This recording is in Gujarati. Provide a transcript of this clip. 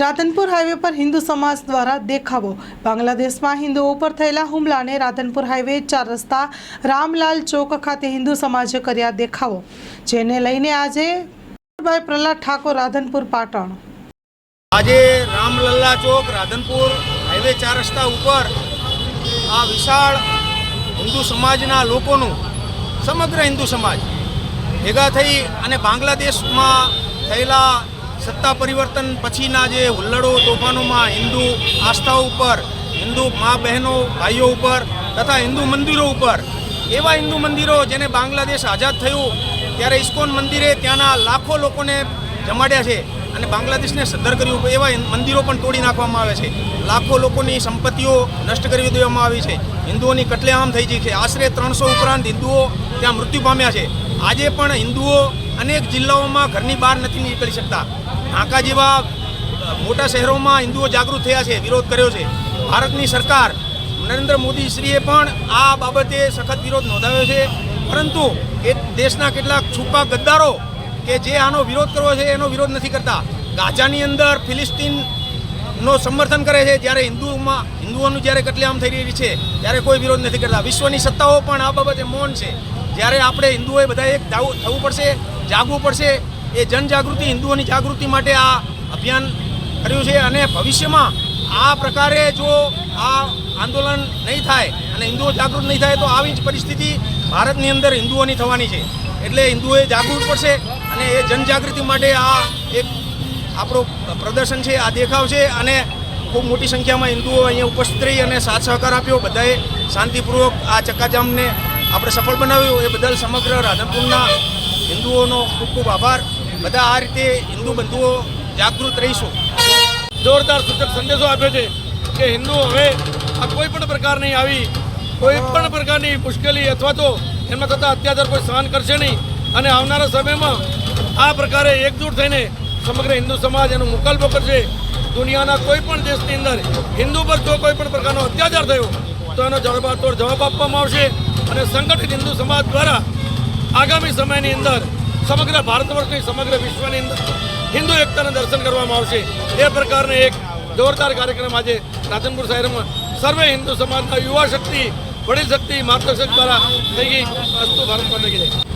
રાધનપુર હાઈવે પર હિન્દુ સમાજ દ્વારા દેખાવો. બાંગ્લાદેશમાં હિન્દુઓ ઉપર થયેલા હુમલાને રાધનપુર હાઈવે ચાર રસ્તા રામલાલ ચોક ખાતે હિન્દુ સમાજે કર્યા દેખાવો. જેને લઈને આજે ભાઈ પ્રહલાદ ઠાકોર, રાધનપુર, પાટણ. આજે રામલલ્લા ચોક, રાધનપુર હાઈવે ચાર રસ્તા ઉપર આ વિશાળ હિન્દુ સમાજના લોકોનું, સમગ્ર હિન્દુ સમાજ ભેગા થઈ અને બાંગ્લાદેશમાં થયેલા સત્તા પરિવર્તન પછીના જે હુલ્લડો તોફાનોમાં હિન્દુ આસ્થા ઉપર, હિન્દુ મા બહેનો ભાઈઓ ઉપર તથા હિન્દુ મંદિરો ઉપર, એવા હિન્દુ મંદિરો જેને બાંગ્લાદેશ આઝાદ થયું, ત્યારે ઇસ્કોન મંદિરે ત્યાંના લાખો લોકોને જમાડ્યા છે અને બાંગ્લાદેશને સદ્ધર કર્યું એવા મંદિરો પણ તોડી નાખવામાં આવે છે. લાખો લોકોની સંપત્તિઓ નષ્ટ કરી દેવામાં આવી છે. હિન્દુઓની કટલેઆમ થઈ ગઈ છે. આશરે ત્રણસો ઉપરાંત હિન્દુઓ ત્યાં મૃત્યુ પામ્યા છે. આજે પણ હિન્દુઓ અનેક જિલ્લાઓમાં ઘરની બહાર નથી નીકળી શકતા. ઢાકા જેવા મોટા શહેરોમાં હિન્દુઓ જાગૃત થયા છે, વિરોધ કર્યો છે. ભારતની સરકાર નરેન્દ્ર મોદી શ્રીએ પણ આ બાબતે સખત વિરોધ નોંધાવ્યો છે. પરંતુ એ દેશના કેટલાક છુપા ગદ્દારો કે જે આનો વિરોધ કરવો છે, એનો વિરોધ નથી કરતા. ગાઝાની અંદર ફિલિસ્તીનનો સમર્થન કરે છે, જ્યારે હિન્દુઓમાં, હિન્દુઓનું જ્યારે કટલેઆમ થઈ રહી છે, ત્યારે કોઈ વિરોધ નથી કરતા. વિશ્વની સત્તાઓ પણ આ બાબતે મૌન છે. જ્યારે આપણે હિન્દુઓએ બધા એક થવું પડશે જાગવું પડશે. એ જનજાગૃતિ હિન્દુઓની જાગૃતિ માટે આ અભિયાન કર્યું છે અને ભવિષ્યમાં આ પ્રકારે જો આ આંદોલન નહીં થાય અને હિન્દુઓ જાગૃત નહીં થાય તો આવી જ પરિસ્થિતિ ભારતની અંદર હિન્દુઓની થવાની છે. એટલે હિન્દુઓએ જાગૃત પડશે અને એ જનજાગૃતિ માટે આ એક આપણું પ્રદર્શન છે, આ દેખાવ છે અને ખૂબ મોટી સંખ્યામાં હિન્દુઓ અહીંયા ઉપસ્થિત રહી અને સાથ સહકાર આપ્યો. બધાએ શાંતિપૂર્વક આ ચક્કાજામને આપણે સફળ બનાવ્યું. એ બદલ સમગ્ર રાધનપુરના હિન્દુઓનો ખૂબ ખૂબ આભાર. બધા આ રીતે હિન્દુ બંધુઓ જાગૃત રહીશું. જોરદાર સૂચક સંદેશો આપ્યો છે કે હિન્દુ હવે આ કોઈ પણ પ્રકારની આવી. કોઈ પણ પ્રકારની મુશ્કેલી અથવા તો એમાં થતા અત્યાચાર કોઈ સહન કરશે નહીં. અને આવનારા સમયમાં આ પ્રકારે એકજૂટ થઈને સમગ્ર હિન્દુ સમાજ એનો મુકાબલો કરશે. દુનિયાના કોઈ પણ દેશની અંદર હિન્દુ પર જો કોઈ પણ પ્રકારનો અત્યાચાર થયો, તો એનો જવાબતોડ જવાબ આપવામાં આવશે. અને સંગઠિત હિન્દુ સમાજ દ્વારા આગામી સમયની અંદર સમગ્ર ભારત વર્ષની સમગ્ર વિશ્વની અંદર હિન્દુ એકતાના દર્શન કરવામાં આવશે એ પ્રકારનો એક જોરદાર કાર્યક્રમ આજે રાધનપુર શહેરમાં સર્વે હિન્દુ સમાજના યુવા શક્તિ વડીલ શક્તિ માર્ગદર્શક દ્વારા થઈ ગઈ અસ્તુ ભારત માતા કી જય.